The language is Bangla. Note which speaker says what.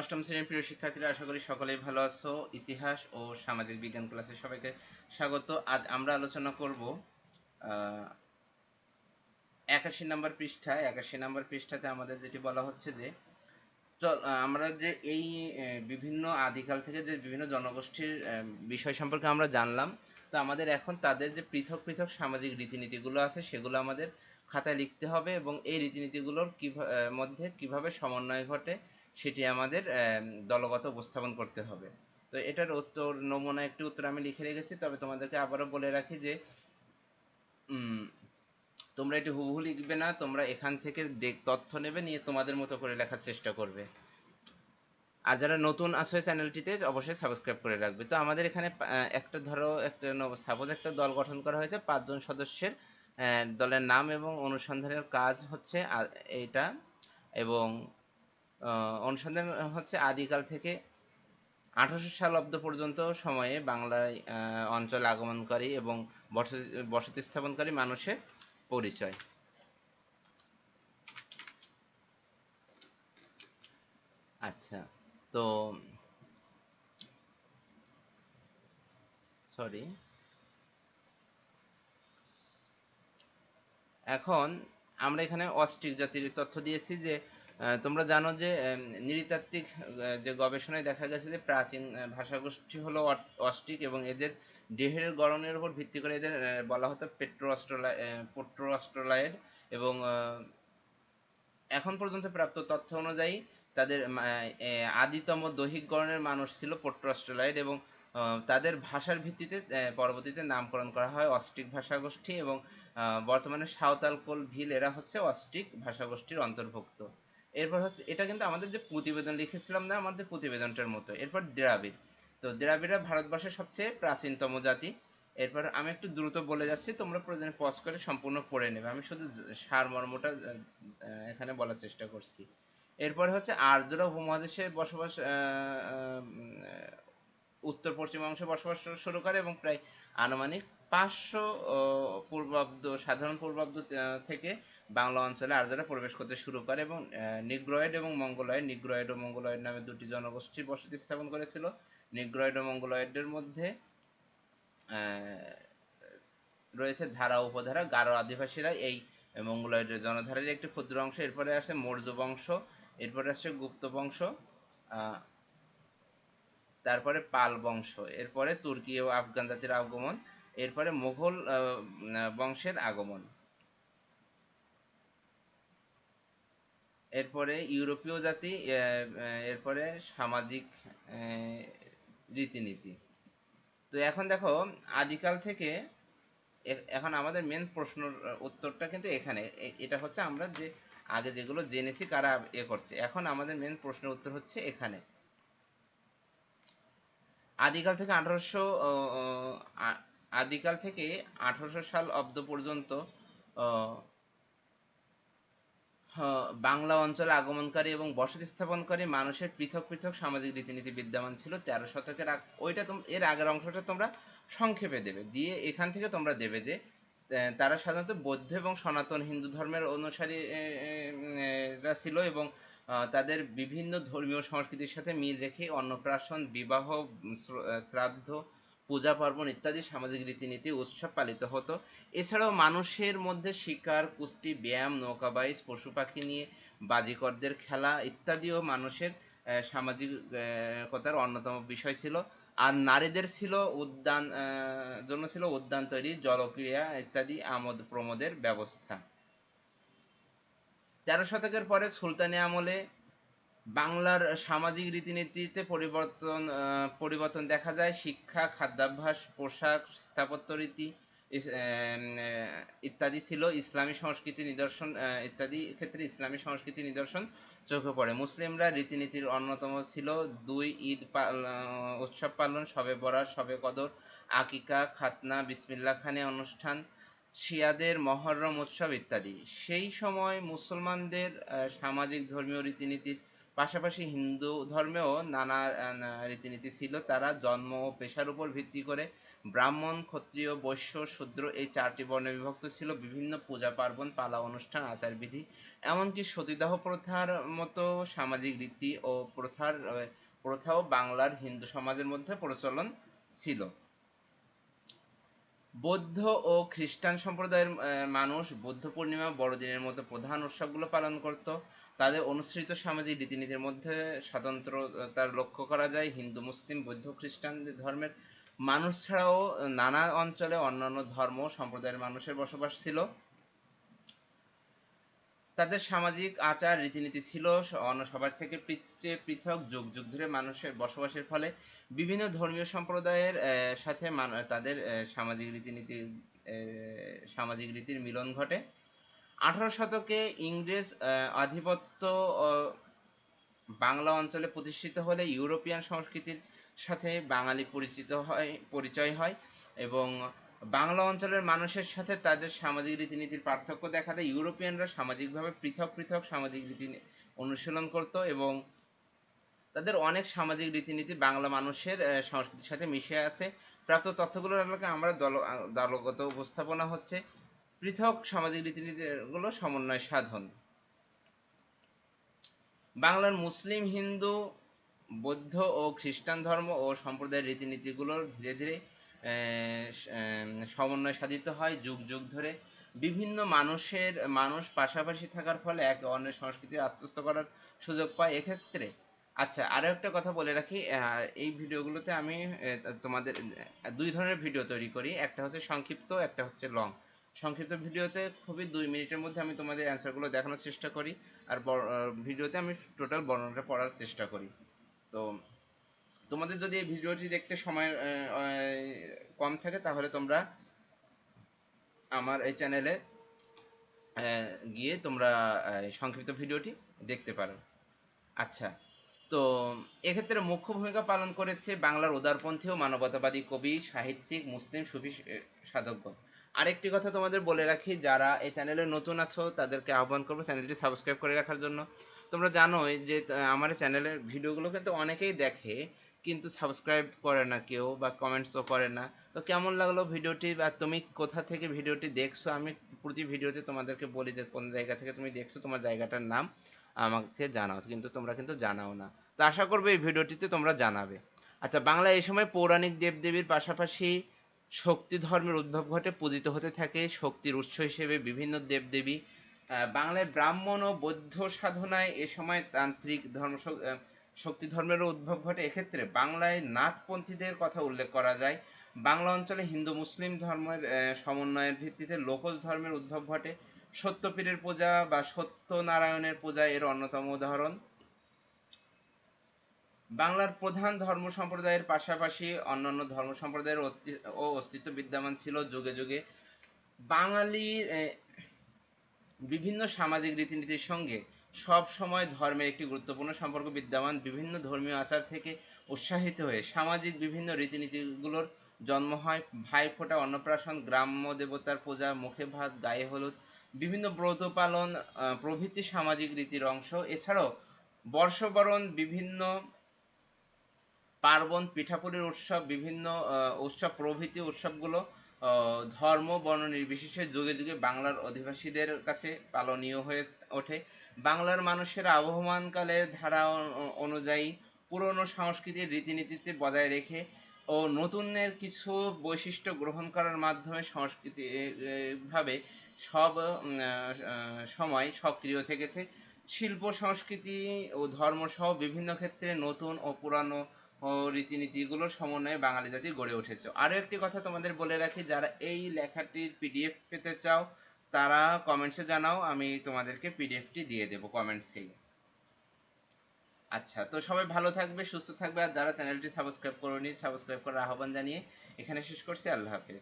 Speaker 1: অষ্টম শ্রেণির প্রিয় শিক্ষার্থীরা, আশা করি সকলেই ভালো আছো। ইতিহাস ও সামাজিক বিজ্ঞান ক্লাসে সবাইকে স্বাগত। আজ আমরা আলোচনা করব একাশি নম্বর পৃষ্ঠা। একাশি নম্বর পৃষ্ঠাতে আমাদের যেটি বলা হচ্ছে যে আমরা যে এই বিভিন্ন আদিকাল থেকে যে বিভিন্ন জনগোষ্ঠীর বিষয় সম্পর্কে আমরা জানলাম, তো আমাদের এখন তাদের যে পৃথক পৃথক সামাজিক রীতিনীতিগুলো আছে, সেগুলো আমাদের খাতায় লিখতে হবে এবং এই রীতিনীতিগুলোর মধ্যে কীভাবে সমন্বয় ঘটে সেটি আমাদের দলগত উপস্থাপন করতে হবে। তো এটার উত্তর, নমুনা একটি উত্তর আমি লিখে রেখেছি, তবে তোমাদেরকে আবারও বলে রাখি যে তোমরা এটি হুবহু লিখবে না, তোমরা এখান থেকে তথ্য নেবে, নিয়ে তোমাদের মতো করে লেখার চেষ্টা করবে। আর যারা নতুন আসবে চ্যানেলটিতে, অবশ্যই সাবস্ক্রাইব করে রাখবে। তো আমাদের এখানে একটা ধরো, একটা সাপোজ একটা দল গঠন করা হয়েছে, পাঁচজন সদস্যের দলের নাম এবং অনুসন্ধানের কাজ হচ্ছে এইটা এবং অনুসন্ধান হচ্ছে আদিকাল থেকে আঠারোশো সাল অব্দ পর্যন্ত সময়ে বাংলায় অঞ্চল আগমনকারী এবং বসতি স্থাপনকারী মানুষের পরিচয়। আচ্ছা তো সরি এখন আমরা এখানে অস্ট্রিক জাতির তথ্য দিয়েছি যে তোমরা জানো যে নৃতাত্ত্বিক যে গবেষণায় দেখা গেছে যে প্রাচীন ভাষাগোষ্ঠী হলো অস্ট্রিক এবং এদের দেহের গড়নের উপর ভিত্তি করে এদের বলা হতো পেট্রো পোট্রো অস্ট্রোলাইড এবং এখন পর্যন্ত প্রাপ্ত তথ্য অনুযায়ী তাদের আদিতম দৈহিক গড়নের মানুষ ছিল পোট্রো অস্ট্রোলাইড এবং তাদের ভাষার ভিত্তিতে পরবর্তীতে নামকরণ করা হয় অস্ট্রিক ভাষাগোষ্ঠী এবং বর্তমানে সাঁওতাল কোল ভিল এরা হচ্ছে অস্ট্রিক ভাষাগোষ্ঠীর অন্তর্ভুক্ত। এরপর হচ্ছে, এটা কিন্তু আমাদের যে প্রতিবেদন লিখেছিলাম না, আমাদের প্রতিবেদনটার মতো। এরপর দ্রাবিড়। তো দ্রাবিড়রা ভারতবর্ষের সবচেয়ে প্রাচীনতম জাতি। এরপর আমি একটু দ্রুত বলে যাচ্ছি, তোমরা প্রয়োজনে পজ করে সম্পূর্ণ পড়ে নেবে। আমি শুধু সারমর্মটা এখানে বলার চেষ্টা করছি। এরপর হচ্ছে আর্দ্র উপমহাদেশে বসবাস উত্তর পশ্চিমাংশে বসবাস শুরু করে এবং প্রায় আনুমানিক পাঁচশো পূর্বাব্দ, সাধারণ পূর্বাব্দ থেকে বাংলা অঞ্চলে আর্যরা প্রবেশ করতে শুরু করে এবং নিগ্রয়েড এবং মঙ্গলয়েড, নিগ্রয়েড ও মঙ্গলয়েড নামে দুটি জনগোষ্ঠী বসতি স্থাপন করেছিল। নিগ্রয়েড ও মঙ্গলয়েডের মধ্যে রয়েছে ধারা, উপধারা, গারো আদিবাসীরা এই মঙ্গলয়েডের জনধারের একটি ক্ষুদ্র অংশ। এরপরে আসে মৌর্য বংশ, এরপরে আসছে গুপ্ত বংশ তারপরে পাল বংশ, এরপরে তুর্কি ও আফগান জাতির আগমন, এরপরে মুঘল বংশের আগমন। এরপরে ইউরোপীয় জাতি এরপরে সামাজিক রীতিনীতি। তো এখন দেখো, আদিকাল থেকে এখন আমাদের মেন প্রশ্নের উত্তরটা কিন্তু এখানে। এটা হচ্ছে আমরা যে, আগে যেগুলো জেনেছি কারা এ করছে। এখন আমাদের মেন প্রশ্নের উত্তর হচ্ছে এখানে। আদিকাল থেকে আঠারোশো আদিকাল থেকে আঠারোশো সাল অব্দ পর্যন্ত বাংলা অঞ্চলে আগমনকারী এবং বসতি স্থাপনকারী মানুষের পৃথক পৃথক সামাজিক রীতিনীতি বিদ্যমান ছিল তেরো শতকের ওইটা এর আগের অংশটা তোমরা সংক্ষেপে দেবে। দিয়ে এখান থেকে তোমরা দেবে যে তারা সাধারণত বৌদ্ধ এবং সনাতন হিন্দু ধর্মের অনুসারীরা ছিল এবং তাদের বিভিন্ন ধর্মীয় সংস্কৃতির সাথে মিল রেখে অন্নপ্রাশন, বিবাহ শ্রাদ্ধ, পূজা পার্বণ ইত্যাদি সামাজিক রীতিনীতি, উৎসব পালিত হতো। এছাড়াও মানুষের মধ্যে শিকার, কুস্তি, ব্যায়াম নৌকাবাইজ পশু পাখি নিয়ে বাজিকরদের খেলা ইত্যাদিও মানুষের সামাজিকতার অন্যতম বিষয় ছিল। আর নারীদের ছিল উদ্যান জন্য ছিল উদ্যান তৈরি, জলক্রিয়া ইত্যাদি আমোদ প্রমোদের ব্যবস্থা। তেরো শতকের পরে সুলতানি আমলে বাংলার সামাজিক রীতিনীতিতে পরিবর্তন পরিবর্তন দেখা যায়। শিক্ষা, খাদ্যাভ্যাস, পোশাক, স্থাপত্য রীতি ইত্যাদি ছিল। ইসলামী সংস্কৃতি নিদর্শন ইত্যাদি ক্ষেত্রে ইসলামী সংস্কৃতি নিদর্শন চোখে পড়ে। মুসলিমরা রীতিনীতির অন্যতম ছিল দুই ঈদ উৎসব পালন সবে বরাত সবে কদর, আকিকা, খাতনা বিসমিল্লা খানে অনুষ্ঠান শিয়াদের মহরম, উৎসব ইত্যাদি। সেই সময় মুসলমানদের সামাজিক ধর্মীয় রীতিনীতির পাশাপাশি হিন্দু ধর্মেও নানা রীতিনীতি ছিল। তারা জন্ম ও পেশার উপর ভিত্তি করে ব্রাহ্মণ, ক্ষত্রিয়, বৈশ্য, শূদ্র এই চারটি বর্ণে বিভক্ত ছিল। বিভিন্ন পূজা পার্বণ, পালা অনুষ্ঠান, আচারবিধি, এমনকি সতীদাহ প্রথার মতো সামাজিক রীতি ও প্রথার প্রথাও বাংলার হিন্দু সমাজের মধ্যে প্রচলন ছিল। বৌদ্ধ ও খ্রিস্টান সম্প্রদায়ের মানুষ বৌদ্ধ পূর্ণিমা বড়দিনের মতো প্রধান উৎসবগুলো পালন করত। তাদের অনুসৃত সামাজিক রীতিনীতির মধ্যে স্বতন্ত্রতার লক্ষ্য করা যায়। হিন্দু, মুসলিম, বৌদ্ধ, খ্রিস্টান ধর্মের মানুষ ছাড়াও নানা অঞ্চলে অন্যান্য ধর্ম সম্প্রদায়ের মানুষের বসবাস ছিল। তাদের সামাজিক আচার রীতিনীতি ছিল অন্য সবার থেকে পৃথক, যুগ যুগ ধরে মানুষের বসবাসের ফলে বিভিন্ন ধর্মীয় সম্প্রদায়ের সাথে তাদের সামাজিক রীতিনীতি সামাজিক রীতির মিলন ঘটে। আঠারো শতকে ইংরেজ আধিপত্য বাংলা অঞ্চলে প্রতিষ্ঠিত হলে ইউরোপিয়ান সংস্কৃতির সাথে বাঙালি পরিচিত হয়, পরিচয় হয় এবং বাংলা অঞ্চলের মানুষের সাথে তাদের সামাজিক রীতিনীতির পার্থক্য দেখা দেয়। ইউরোপিয়ানরা সামাজিকভাবে পৃথক পৃথক সামাজিক রীতি অনুশীলন করত এবং তাদের অনেক সামাজিক রীতিনীতি বাংলা মানুষের সংস্কৃতির সাথে মিশে আছে। প্রাপ্ত তথ্যগুলোর আলোকে আমরা দল দলগত উপস্থাপনা হচ্ছে পৃথক সামাজিক রীতিনীতিগুলো সমন্বয় সাধন। বাংলার মুসলিম, হিন্দু, বৌদ্ধ ও খ্রিস্টান ধর্ম ও সম্প্রদায়ের রীতিনীতিগুলোর ধীরে ধীরে সমন্বয় সাধিত হয় যুগ যুগ ধরে। বিভিন্ন মানুষের, মানুষ পাশাপাশি থাকার ফলে এক অন্যের সংস্কৃতি আত্মস্থ করার সুযোগ পায় এক্ষেত্রে। আচ্ছা আরও একটা কথা বলে রাখি এই ভিডিওগুলোতে আমি তোমাদের দুই ধরনের ভিডিও তৈরি করি। একটা হচ্ছে সংক্ষিপ্ত, একটা হচ্ছে লং। সংক্ষিপ্ত ভিডিওতে খুবই দুই মিনিটের মধ্যে আমি তোমাদের অ্যান্সারগুলো দেখানোর চেষ্টা করি। আর ভিডিওতে আমি টোটাল বর্ণনাটা পড়ার চেষ্টা করি। তো তোমাদের যদি এই ভিডিওটি দেখতে সময় কম থাকে, তাহলে তোমরা আমার এই চ্যানেলে গিয়ে তোমরা সংক্ষিপ্ত ভিডিওটি দেখতে পারো। আচ্ছা তো এক্ষেত্রে মুখ্য ভূমিকা পালন করেছে বাংলার উদারপন্থী ও মানবতাবাদী কবি, সাহিত্যিক, মুসলিম, সুফি সাধকগণ আরেকটি কথা তোমাদের বলে রাখি, যারা এই চ্যানেলে নতুন আছো, তাদেরকে আহ্বান করব চ্যানেলটি সাবস্ক্রাইব করে রাখার জন্য। তোমরা জানোই যে আমার চ্যানেলের ভিডিওগুলো কিন্তু অনেকেই দেখে। কিন্তু সাবস্ক্রাইব করে না কেউ বা কমেন্টসও করে না। তো কেমন লাগল ভিডিওটি বা তুমি কোথা থেকে ভিডিওটি দেখছ? আমি প্রতি ভিডিওতে তোমাদেরকে বলি যে কোন জায়গা থেকে তুমি দেখছ, তোমার জায়গাটার নাম আমাকে জানাও। কিন্তু তোমরা কিন্তু জানাও না। তো আশা করব এই ভিডিওটিতে তোমরা জানাবে। আচ্ছা বাংলা এই সময় পৌরাণিক দেবদেবীর পাশাপাশি শক্তি ধর্মের উদ্ভব ঘটে, পূজিত হতে থাকে শক্তির উৎস হিসেবে বিভিন্ন দেবদেবী। বাংলায় ব্রাহ্মণ ও বৌদ্ধ সাধনায় এ সময় তান্ত্রিক ধর্ম শক্তি ধর্মেরও উদ্ভব ঘটে। এক্ষেত্রে বাংলায় নাথপন্থীদের কথা উল্লেখ করা যায়। বাংলা অঞ্চলে হিন্দু মুসলিম ধর্মের সমন্বয়ের ভিত্তিতে লোকজ ধর্মের উদ্ভব ঘটে। সত্যপীরের পূজা বা সত্যনারায়ণের পূজা এর অন্যতম উদাহরণ। বাংলার প্রধান ধর্ম সম্প্রদায়ের পাশাপাশি অন্যান্য ধর্ম সম্প্রদায়ের অস্তিত্ব বিদ্যমান ছিল যুগে যুগে। বাঙালির আহ, বিভিন্ন সামাজিক রীতিনীতির সঙ্গে সব সময় ধর্মের একটি গুরুত্বপূর্ণ সম্পর্ক বিদ্যমান বিভিন্ন ধর্মীয় আচার থেকে উৎসাহিত হয়ে সামাজিক বিভিন্ন রীতিনীতিগুলোর জন্ম হয়। ভাইফোঁটা অন্নপ্রাশন, গ্রাম্য দেবতার পূজা, মুখে ভাত, গায়ে হলুদ, বিভিন্ন ব্রত পালন প্রভৃতি সামাজিক রীতির অংশ। এছাড়াও বর্ষবরণ, বিভিন্ন পার্বণ, পিঠাপুলির উৎসব, বিভিন্ন উৎসব, প্রভৃতি উৎসবগুলো ধর্ম, বর্ণ নির্বিশেষে যুগে যুগে বাংলার অধিবাসীদের কাছে পালনীয় হয়ে ওঠে। বাংলার মানুষের আবহমানকালের ধারা অনুযায়ী পুরনো সংস্কৃতির রীতিনীতিতে বজায় রেখে ও নতুনের কিছু বৈশিষ্ট্য গ্রহণ করার মাধ্যমে সংস্কৃতি ভাবে সব সময় সক্রিয় থেকেছে। শিল্প, সংস্কৃতি ও ধর্ম সহ বিভিন্ন ক্ষেত্রে নতুন ও পুরানো ও রীতিনীতিগুলোর সমন্বয়ে বাঙালি জাতি গড়ে উঠেছে। আরও একটি কথা তোমাদের বলে রাখি, যারা এই লেখাটির পিডিএফ পেতে চাও, তারা কমেন্টসে জানাও, আমি তোমাদেরকে পিডিএফটি দিয়ে দেবো কমেন্টসেই আচ্ছা তো সবাই ভালো থাকবে, সুস্থ থাকবে, আর যারা চ্যানেলটি সাবস্ক্রাইব করোনি সাবস্ক্রাইব করার আহ্বান জানিয়ে এখানে শেষ করছি, আল্লাহ হাফেজ।